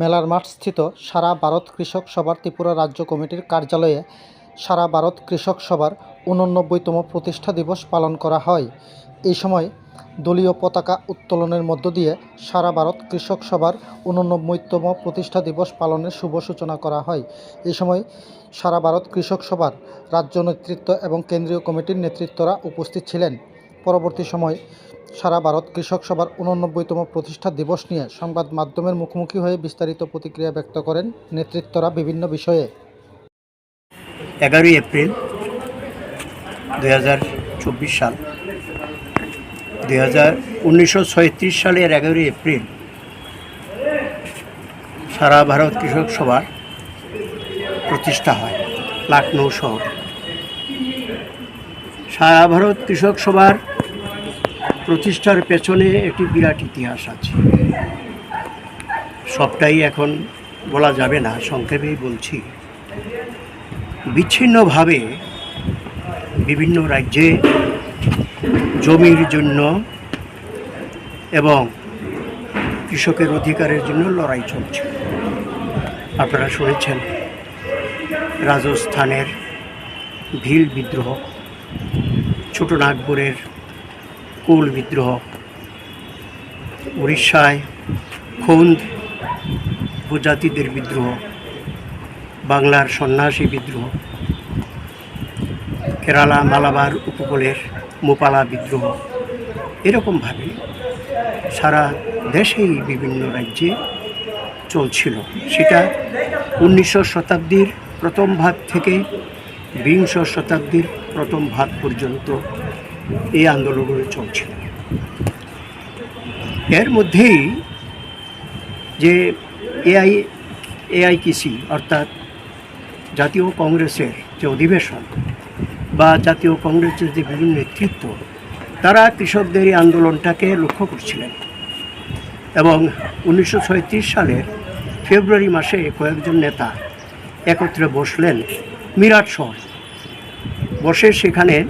মেলার মাঠস্থিত সারা ভারত কৃষক সভার ত্রিপুরা রাজ্য কমিটির কার্যালয়ে সারা ভারত কৃষক সভার উননব্বইতম প্রতিষ্ঠা দিবস পালন করা হয়। এই সময় দলীয় পতাকা উত্তোলনের মধ্য দিয়ে সারা ভারত কৃষক সভার উননব্বইতম প্রতিষ্ঠা দিবস পালনের শুভ সূচনা করা হয়। এই সময় সারা ভারত কৃষক সভার রাজ্য নেতৃত্ব এবং কেন্দ্রীয় কমিটির নেতৃত্বরা উপস্থিত ছিলেন। পরবর্তী সময় সারা ভারত কৃষক সভার উননব্বইতম প্রতিষ্ঠা দিবস নিয়ে সংবাদ মাধ্যমের মুখোমুখি হয়ে বিস্তারিত প্রতিক্রিয়া ব্যক্ত করেন নেতৃত্বরা বিভিন্ন বিষয়ে। এগারোই এপ্রিল দুই সাল দুই সালের এগারোই এপ্রিল সারা ভারত কৃষক সভা প্রতিষ্ঠা হয় লখনৌ শহর। সারা ভারত কৃষক সভার প্রতিষ্ঠার পেছনে একটি বিরাট ইতিহাস আছে। সবটাই এখন বলা যাবে না, সংক্ষেপেই বলছি। বিচ্ছিন্নভাবে বিভিন্ন রাজ্যে জমির জন্য এবং কৃষকের অধিকারের জন্য লড়াই চলছে। আপনারা শুনেছেন রাজস্থানের ভিল বিদ্রোহ, ছোটনাগপুরের কুল বিদ্রোহ, উড়িষ্যায় খুন্দ উপজাতিদের বিদ্রোহ, বাংলার সন্ন্যাসী বিদ্রোহ, কেরালা মালাবার উপকূলের মোপালা বিদ্রোহ। এরকমভাবে সারা দেশেই বিভিন্ন রাজ্যে চলছিল। সেটা উনিশশো শতাব্দীর প্রথম ভাগ থেকে বিংশ শতাব্দীর প্রথম ভাগ পর্যন্ত এই আন্দোলনগুলো চলছিল এর মধ্যেই যে এআই এআইকিসি অর্থাৎ জাতীয় কংগ্রেসের যে অধিবেশন বা জাতীয় কংগ্রেসের যে বিভিন্ন নেতৃত্ব, তারা কৃষকদের এই আন্দোলনটাকে লক্ষ্য করছিলেন এবং উনিশশো সালের ফেব্রুয়ারি মাসে কয়েকজন নেতা একত্রে বসলেন মিরাট শহর। বসে সেখানে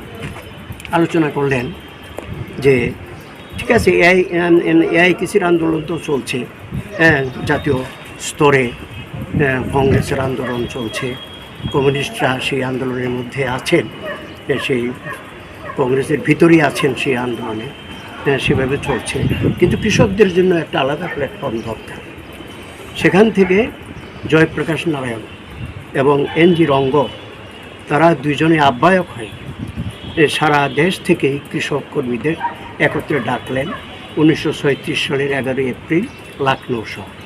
আলোচনা করলেন যে ঠিক আছে এআই এআই কৃষির আন্দোলন তো চলছে হ্যাঁ, জাতীয় স্তরে হ্যাঁ, কংগ্রেসের আন্দোলন চলছে কমিউনিস্টরা সেই আন্দোলনের মধ্যে আছেন হ্যাঁ, সেই কংগ্রেসের ভিতরেই আছেন সেই আন্দোলনে হ্যাঁ, সেভাবে চলছে। কিন্তু কৃষকদের জন্য একটা আলাদা প্ল্যাটফর্ম দরকার। সেখান থেকে জয়প্রকাশ নারায়ণ এবং এন জি রঙ্গ তারা দুইজনে আহ্বায়ক হয়ে সারা দেশ থেকেই কৃষক কর্মীদের একত্রে ডাকলেন উনিশশো সালের এগারোই এপ্রিল লখনৌ শহর।